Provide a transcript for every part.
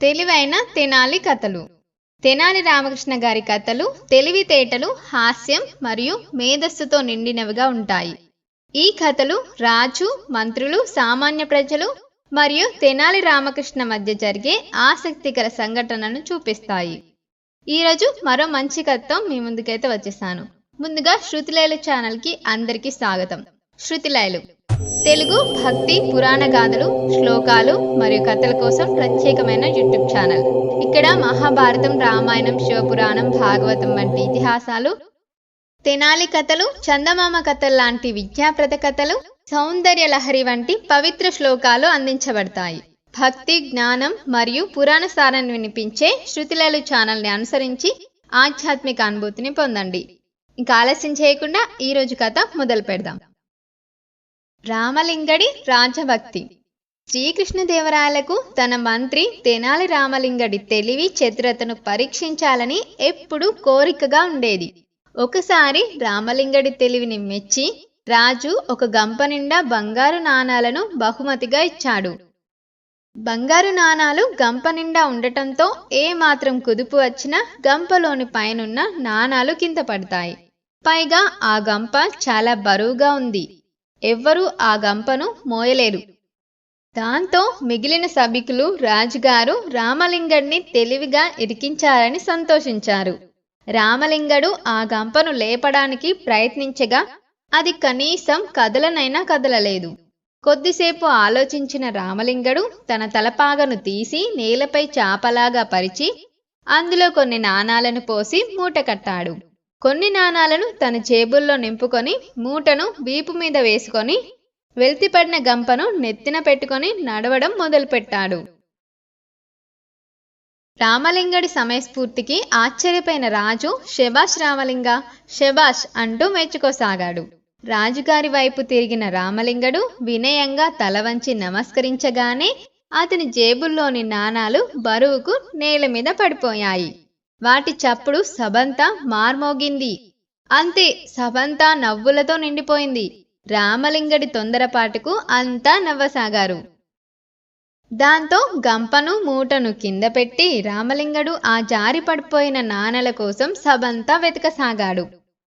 తెలివైన తెనాలి కథలు. తెనాలి రామకృష్ణ గారి కథలు తెలివితేటలు హాస్యం మరియు మేధస్సుతో నిండినవిగా ఉంటాయి. ఈ కథలు రాజు మంత్రులు సామాన్య ప్రజలు మరియు తెనాలి రామకృష్ణ మధ్య జరిగే ఆసక్తికర సంఘటనను చూపిస్తాయి. ఈరోజు మరో మంచి కథతో మీ ముందుకైతే వచ్చేసాను. ముందుగా శృతిలయలు ఛానల్కి అందరికీ స్వాగతం. శృతిలయలు తెలుగు భక్తి పురాణ గాథలు శ్లోకాలు మరియు కథల కోసం ప్రత్యేకమైన యూట్యూబ్ ఛానల్. ఇక్కడ మహాభారతం రామాయణం శివపురాణం భాగవతం వంటి ఇతిహాసాలు తెనాలి కథలు చందమామ కథలు లాంటి విద్యాప్రత కథలు సౌందర్య లహరి వంటి పవిత్ర శ్లోకాలు అందించబడతాయి. భక్తి జ్ఞానం మరియు పురాణ సారాన్ని వినిపించే శృతిలలు ఛానల్ని అనుసరించి ఆధ్యాత్మిక అనుభూతిని పొందండి. ఇంకా ఆలస్యం చేయకుండా ఈరోజు కథ మొదలు పెడదాం. రామలింగడి రాజభక్తి. శ్రీకృష్ణదేవరాయలకు తన మంత్రి తెనాలి రామలింగడి తెలివి చతురతను పరీక్షించాలని ఎప్పుడూ కోరికగా ఉండేది. ఒకసారి రామలింగడి తెలివిని మెచ్చి రాజు ఒక గంప నిండా బంగారు నాణాలను బహుమతిగా ఇచ్చాడు. బంగారు నాణాలు గంప నిండా ఉండటంతో ఏ మాత్రం కుదుపు వచ్చినా గంపలోని పైనున్న నాణాలు కింద పడతాయి. పైగా ఆ గంప చాలా బరువుగా ఉంది. ఎవ్వరూ ఆ గంపను మోయలేరు. దాంతో మిగిలిన సభికులు రాజుగారు రామలింగడిని తెలివిగా ఇరికించారని సంతోషించారు. రామలింగడు ఆ గంపను లేపడానికి ప్రయత్నించగా అది కనీసం కదలనైనా కదలలేదు. కొద్దిసేపు ఆలోచించిన రామలింగడు తన తలపాగను తీసి నేలపై చాపలాగా పరిచి అందులో కొన్ని నాణాలను పోసి మూట కట్టాడు కొన్ని నాణాలను తన జేబుల్లో నింపుకొని మూటను వీపు మీద వేసుకొని వెల్తిపడిన గంపను నెత్తిన పెట్టుకొని నడవడం మొదలుపెట్టాడు. రామలింగడి సమయస్ఫూర్తికి ఆశ్చర్యపోయిన రాజు శబాష్ రామలింగ శబాష్ అంటూ మెచ్చుకోసాగాడు. రాజుగారి వైపు తిరిగిన రామలింగడు వినయంగా తల వంచి నమస్కరించగానే అతని జేబుల్లోని నాణాలు బరువుకు నేల మీద పడిపోయాయి. వాటి చప్పుడు సభంతా మార్మోగింది. అంతే సభంతా నవ్వులతో నిండిపోయింది. రామలింగడి తొందరపాటుకు అంతా నవ్వసాగారు. దాంతో గంపను మూటను కింద పెట్టి రామలింగడు ఆ జారి పడిపోయిన నాణల కోసం సభంతా వెతకసాగాడు.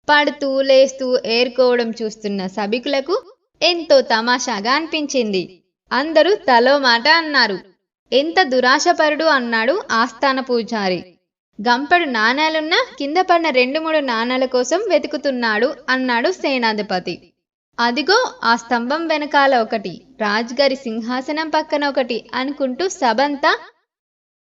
పడుతూ లేస్తూ ఏరుకోవడం చూస్తున్న సభికులకు ఎంతో తమాషాగా అనిపించింది. అందరూ తలో మాట అన్నారు. ఎంత దురాశపరుడు అన్నాడు ఆస్థాన పూజారి. గంపెడు నాణాలున్నా కింద పడిన రెండు మూడు నాణాల కోసం వెతుకుతున్నాడు అన్నాడు సేనాధిపతి. అదిగో ఆ స్తంభం వెనకాల ఒకటి రాజుగారి సింహాసనం పక్కన ఒకటి అనుకుంటూ సభంతా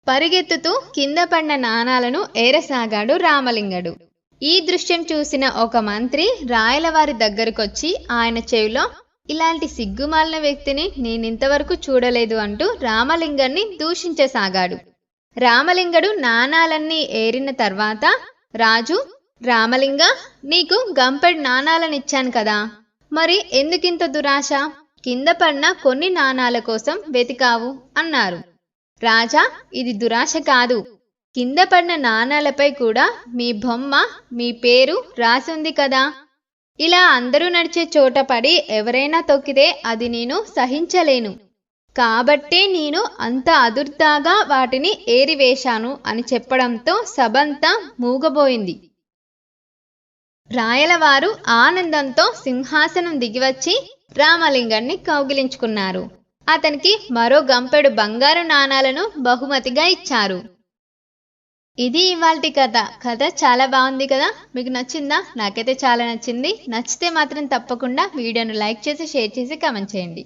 పరిగెత్తుతూ కింద పడిన నాణాలను ఏరసాగాడు రామలింగడు. ఈ దృశ్యం చూసిన ఒక మంత్రి రాయలవారి దగ్గరకొచ్చి ఆయన చెవిలో ఇలాంటి సిగ్గుమాలిన వ్యక్తిని నేనింతవరకు చూడలేదు అంటూ రామలింగాన్ని దూషించసాగాడు. రామలింగడు నాణాలన్నీ ఏరిన తర్వాత రాజు రామలింగ నీకు గంపెడ్ నాణాలనిచ్చాను కదా. మరి ఎందుకింత దురాశ? కింద పడిన కొన్ని నాణాల కోసం వెతికావు అన్నారు. రాజా ఇది దురాశ కాదు. కింద పడిన నాణాలపై కూడా మీ బొమ్మ మీ పేరు రాసుంది కదా. ఇలా అందరూ నడిచే చోట పడి ఎవరైనా తొక్కితే అది నేను సహించలేను. కాబట్టే నేను అంత అదుర్దాగా వాటిని ఏరివేశాను అని చెప్పడంతో సభంతా మూగబోయింది. రాయలవారు ఆనందంతో సింహాసనం దిగివచ్చి రామలింగాన్ని కౌగిలించుకున్నారు. అతనికి మరో గంపెడు బంగారు నాణాలను బహుమతిగా ఇచ్చారు. ఇది ఇవాల్టి కథ. కథ చాలా బాగుంది కదా? మీకు నచ్చిందా? నాకైతే చాలా నచ్చింది. నచ్చితే మాత్రం తప్పకుండా వీడియోను లైక్ చేసి షేర్ చేసి కామెంట్ చేయండి.